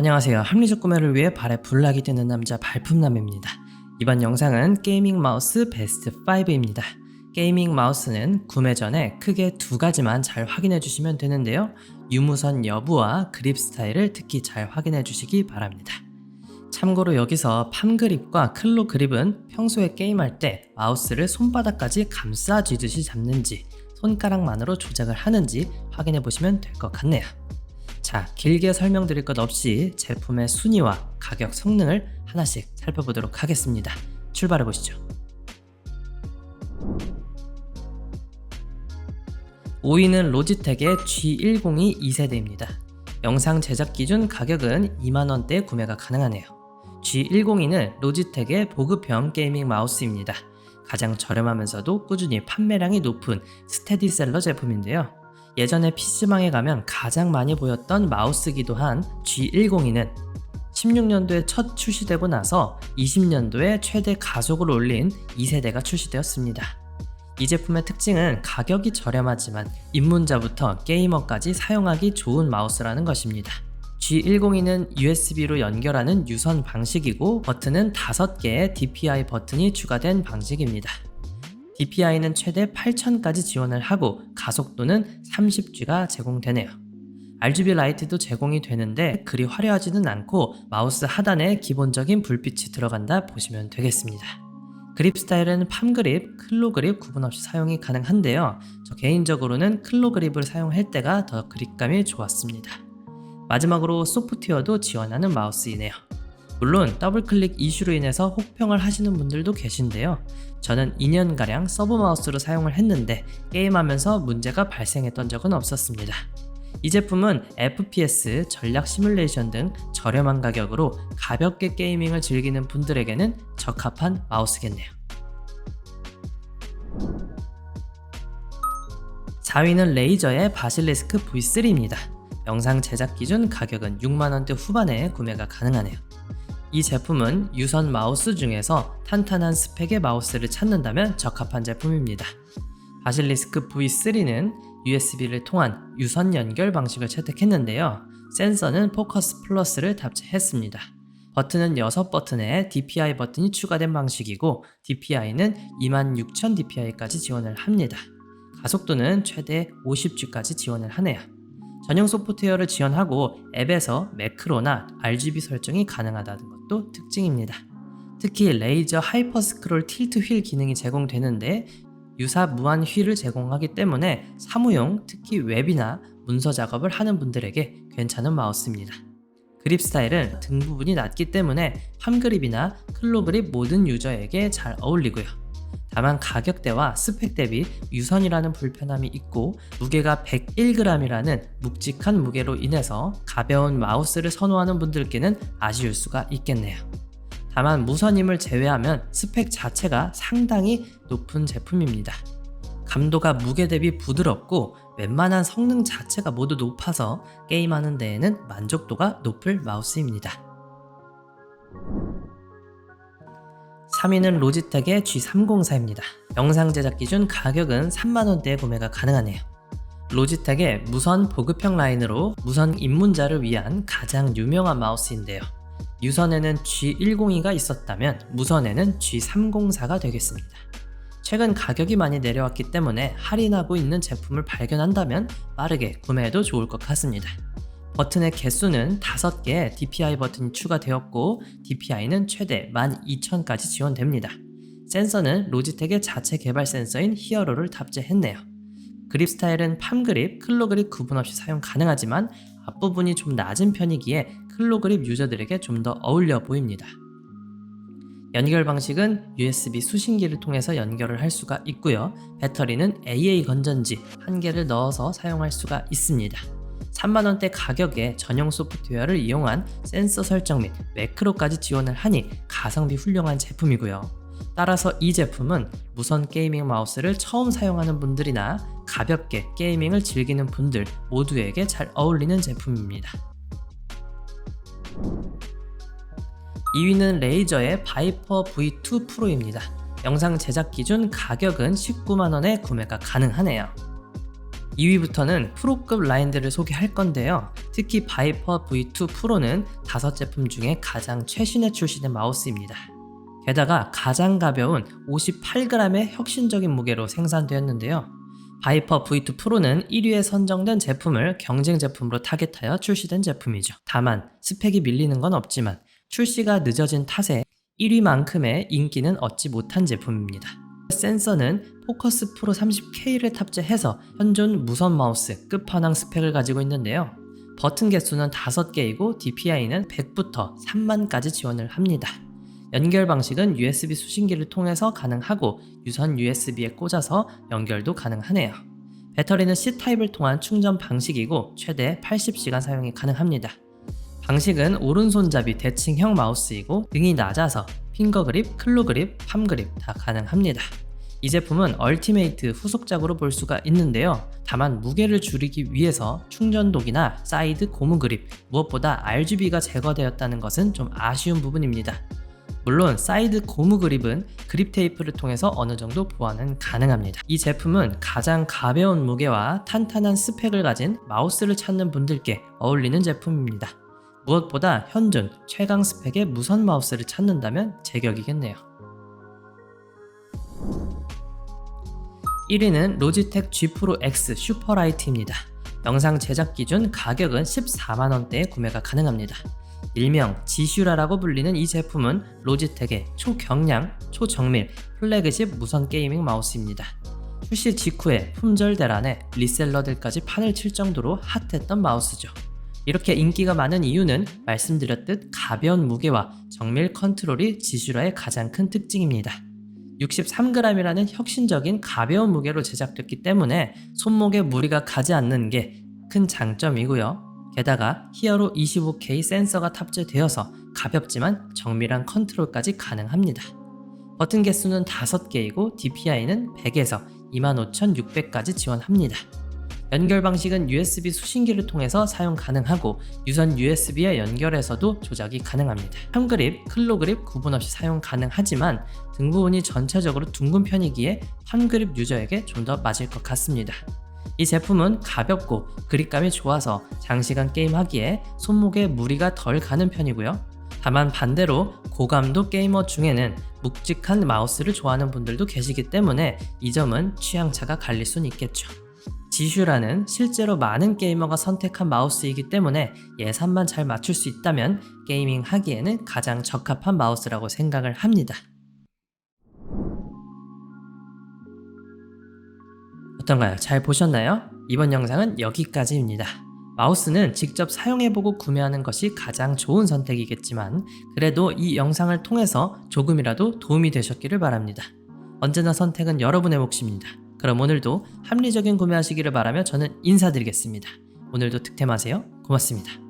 안녕하세요. 합리적 구매를 위해 발에 불락이 되는 남자 발품남입니다. 이번 영상은 게이밍 마우스 베스트 5입니다. 게이밍 마우스는 구매 전에 크게 두 가지만 잘 확인해 주시면 되는데요. 유무선 여부와 그립 스타일을 특히 잘 확인해 주시기 바랍니다. 참고로 여기서 팜 그립과 클로 그립은 평소에 게임할 때 마우스를 손바닥까지 감싸 쥐듯이 잡는지 손가락만으로 조작을 하는지 확인해 보시면 될 것 같네요. 자, 길게 설명드릴 것 없이 제품의 순위와 가격 성능을 하나씩 살펴보도록 하겠습니다. 출발해 보시죠. 5위는 로지텍의 G102 2세대입니다. 영상 제작 기준 가격은 2만원대에 구매가 가능하네요. G102는 로지텍의 보급형 게이밍 마우스입니다. 가장 저렴하면서도 꾸준히 판매량이 높은 스테디셀러 제품인데요. 예전에 PC방에 가면 가장 많이 보였던 마우스기도 한 G102는 16년도에 첫 출시되고 나서 20년도에 최대 가속을 올린 2세대가 출시되었습니다. 이 제품의 특징은 가격이 저렴하지만 입문자부터 게이머까지 사용하기 좋은 마우스라는 것입니다. G102는 USB로 연결하는 유선 방식이고 버튼은 5개의 DPI 버튼이 추가된 방식입니다. DPI는 최대 8000까지 지원을 하고 가속도는 30G가 제공되네요. RGB 라이트도 제공이 되는데 그리 화려하지는 않고 마우스 하단에 기본적인 불빛이 들어간다 보시면 되겠습니다. 그립 스타일은 팜 그립, 클로 그립 구분 없이 사용이 가능한데요. 저 개인적으로는 클로 그립을 사용할 때가 더 그립감이 좋았습니다. 마지막으로 소프트웨어도 지원하는 마우스이네요. 물론 더블 클릭 이슈로 인해서 혹평을 하시는 분들도 계신데요. 저는 2년가량 서브 마우스로 사용을 했는데 게임하면서 문제가 발생했던 적은 없었습니다. 이 제품은 FPS, 전략 시뮬레이션 등 저렴한 가격으로 가볍게 게이밍을 즐기는 분들에게는 적합한 마우스겠네요. 4위는 레이저의 바실리스크 V3입니다. 영상 제작 기준 가격은 6만원대 후반에 구매가 가능하네요. 이 제품은 유선 마우스 중에서 탄탄한 스펙의 마우스를 찾는다면 적합한 제품입니다. 바실리스크 V3는 USB를 통한 유선 연결 방식을 채택했는데요. 센서는 포커스 플러스를 탑재했습니다. 버튼은 6버튼에 DPI 버튼이 추가된 방식이고 DPI는 26000 DPI까지 지원을 합니다. 가속도는 최대 50G까지 지원을 하네요. 전용 소프트웨어를 지원하고 앱에서 매크로나 RGB 설정이 가능하다는 것도 특징입니다. 특히 레이저 하이퍼 스크롤 틸트 휠 기능이 제공되는데 유사 무한 휠을 제공하기 때문에 사무용, 특히 웹이나 문서 작업을 하는 분들에게 괜찮은 마우스입니다. 그립 스타일은 등 부분이 낮기 때문에 팜 그립이나 클로 그립 모든 유저에게 잘 어울리고요. 다만 가격대와 스펙 대비 유선이라는 불편함이 있고 무게가 101g이라는 묵직한 무게로 인해서 가벼운 마우스를 선호하는 분들께는 아쉬울 수가 있겠네요. 다만 무선임을 제외하면 스펙 자체가 상당히 높은 제품입니다. 감도가 무게 대비 부드럽고 웬만한 성능 자체가 모두 높아서 게임하는 데에는 만족도가 높을 마우스입니다. 3위는 로지텍의 G304입니다. 영상 제작 기준 가격은 3만원대에 구매가 가능하네요. 로지텍의 무선 보급형 라인으로 무선 입문자를 위한 가장 유명한 마우스인데요. 유선에는 G102가 있었다면 무선에는 G304가 되겠습니다. 최근 가격이 많이 내려왔기 때문에 할인하고 있는 제품을 발견한다면 빠르게 구매해도 좋을 것 같습니다. 버튼의 개수는 5개의 DPI 버튼이 추가되었고 DPI는 최대 12,000까지 지원됩니다. 센서는 로지텍의 자체 개발 센서인 히어로를 탑재했네요. 그립 스타일은 팜 그립, 클로 그립 구분 없이 사용 가능하지만 앞부분이 좀 낮은 편이기에 클로 그립 유저들에게 좀 더 어울려 보입니다. 연결 방식은 USB 수신기를 통해서 연결을 할 수가 있고요. 배터리는 AA 건전지 한 개를 넣어서 사용할 수가 있습니다. 3만원대 가격에 전용 소프트웨어를 이용한 센서 설정 및 매크로까지 지원을 하니 가성비 훌륭한 제품이고요. 따라서 이 제품은 무선 게이밍 마우스를 처음 사용하는 분들이나 가볍게 게이밍을 즐기는 분들 모두에게 잘 어울리는 제품입니다. 2위는 레이저의 바이퍼 V2 프로입니다. 영상 제작 기준 가격은 19만원에 구매가 가능하네요. 2위부터는 프로급 라인들을 소개할 건데요. 특히 바이퍼 V2 프로는 다섯 제품 중에 가장 최신에 출시된 마우스입니다. 게다가 가장 가벼운 58g의 혁신적인 무게로 생산되었는데요. 바이퍼 V2 프로는 1위에 선정된 제품을 경쟁 제품으로 타겟하여 출시된 제품이죠. 다만 스펙이 밀리는 건 없지만 출시가 늦어진 탓에 1위만큼의 인기는 얻지 못한 제품입니다. 센서는 포커스 프로 30K를 탑재해서 현존 무선 마우스 끝판왕 스펙을 가지고 있는데요. 버튼 개수는 5개이고 DPI는 100부터 3만까지 지원을 합니다. 연결 방식은 USB 수신기를 통해서 가능하고 유선 USB에 꽂아서 연결도 가능하네요. 배터리는 C타입을 통한 충전 방식이고 최대 80시간 사용이 가능합니다. 방식은 오른손잡이 대칭형 마우스이고 등이 낮아서 핑거 그립, 클로 그립, 팜 그립 다 가능합니다. 이 제품은 얼티메이트 후속작으로 볼 수가 있는데요. 다만 무게를 줄이기 위해서 충전독이나 사이드 고무 그립, 무엇보다 RGB가 제거되었다는 것은 좀 아쉬운 부분입니다. 물론 사이드 고무 그립은 그립 테이프를 통해서 어느 정도 보완은 가능합니다. 이 제품은 가장 가벼운 무게와 탄탄한 스펙을 가진 마우스를 찾는 분들께 어울리는 제품입니다. 무엇보다 현존 최강 스펙의 무선 마우스를 찾는다면 제격이겠네요. 1위는 로지텍 G 프로 X 슈퍼라이트입니다. 영상 제작 기준 가격은 14만원대에 구매가 가능합니다. 일명 지슈라라고 불리는 이 제품은 로지텍의 초경량, 초정밀, 플래그십 무선 게이밍 마우스입니다. 출시 직후에 품절 대란에 리셀러들까지 판을 칠 정도로 핫했던 마우스죠. 이렇게 인기가 많은 이유는 말씀드렸듯 가벼운 무게와 정밀 컨트롤이 지슈라의 가장 큰 특징입니다. 63g이라는 혁신적인 가벼운 무게로 제작됐기 때문에 손목에 무리가 가지 않는 게 큰 장점이고요. 게다가 히어로 25K 센서가 탑재되어서 가볍지만 정밀한 컨트롤까지 가능합니다. 버튼 개수는 5개이고 DPI는 100에서 25,600까지 지원합니다. 연결 방식은 USB 수신기를 통해서 사용 가능하고 유선 USB에 연결해서도 조작이 가능합니다. 팜그립, 클로그립 구분 없이 사용 가능하지만 등 부분이 전체적으로 둥근 편이기에 팜그립 유저에게 좀 더 맞을 것 같습니다. 이 제품은 가볍고 그립감이 좋아서 장시간 게임하기에 손목에 무리가 덜 가는 편이고요. 다만 반대로 고감도 게이머 중에는 묵직한 마우스를 좋아하는 분들도 계시기 때문에 이 점은 취향차가 갈릴 수는 있겠죠. 지슈라는 실제로 많은 게이머가 선택한 마우스이기 때문에 예산만 잘 맞출 수 있다면 게이밍 하기에는 가장 적합한 마우스라고 생각을 합니다. 어떤가요? 잘 보셨나요? 이번 영상은 여기까지입니다. 마우스는 직접 사용해보고 구매하는 것이 가장 좋은 선택이겠지만 그래도 이 영상을 통해서 조금이라도 도움이 되셨기를 바랍니다. 언제나 선택은 여러분의 몫입니다. 그럼 오늘도 합리적인 구매하시기를 바라며 저는 인사드리겠습니다. 오늘도 득템하세요. 고맙습니다.